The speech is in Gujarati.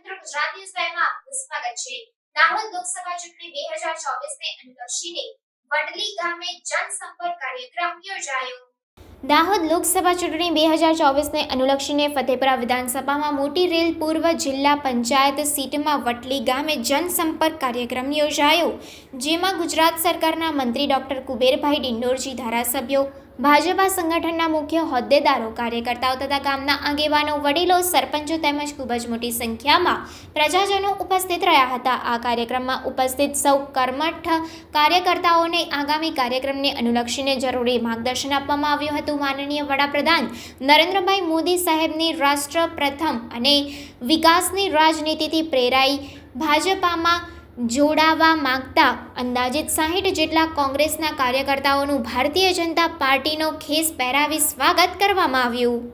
મિત્રો ગુજરાત ન્યૂઝ લાઈવમાં આપનું સ્વાગત છે. દાહોદ લોકસભા ચૂંટણી 2024 ને અનુલક્ષીને વડલી ગામે જનસંપર્ક કાર્યક્રમ યોજાયો. દાહોદ લોકસભા ચૂંટણી બે હજાર ચોવીસને અનુલક્ષીને ફતેપરા વિધાનસભામાં મોટી રેલ પૂર્વ જિલ્લા પંચાયત સીટમાં વટલી ગામે જનસંપર્ક કાર્યક્રમ યોજાયો, જેમાં ગુજરાત સરકારના મંત્રી ડોક્ટર કુબેરભાઈ ડિંડોરજી ધારાસભ્યો ભાજપા સંગઠનના મુખ્ય હોદ્દેદારો, કાર્યકર્તાઓ તથા ગામના આગેવાનો, વડીલો, સરપંચો તેમજ ખૂબ જ મોટી સંખ્યામાં પ્રજાજનો ઉપસ્થિત રહ્યા હતા. આ કાર્યક્રમમાં ઉપસ્થિત સૌ કર્મઠ કાર્યકર્તાઓને આગામી કાર્યક્રમને અનુલક્ષીને જરૂરી માર્ગદર્શન આપવામાં આવ્યું હતું. માનનીય વડાપ્રધાન નરેન્દ્રભાઈ મોદી સાહેબની રાષ્ટ્ર પ્રથમ અને વિકાસની રાજનીતિથી પ્રેરાઈ ભાજપામાં જોડાવા માંગતા અંદાજિત સાહીઠ જેટલા કોંગ્રેસના કાર્યકર્તાઓનું ભારતીય જનતા પાર્ટીનો ખેસ પહેરાવી સ્વાગત કરવામાં આવ્યું.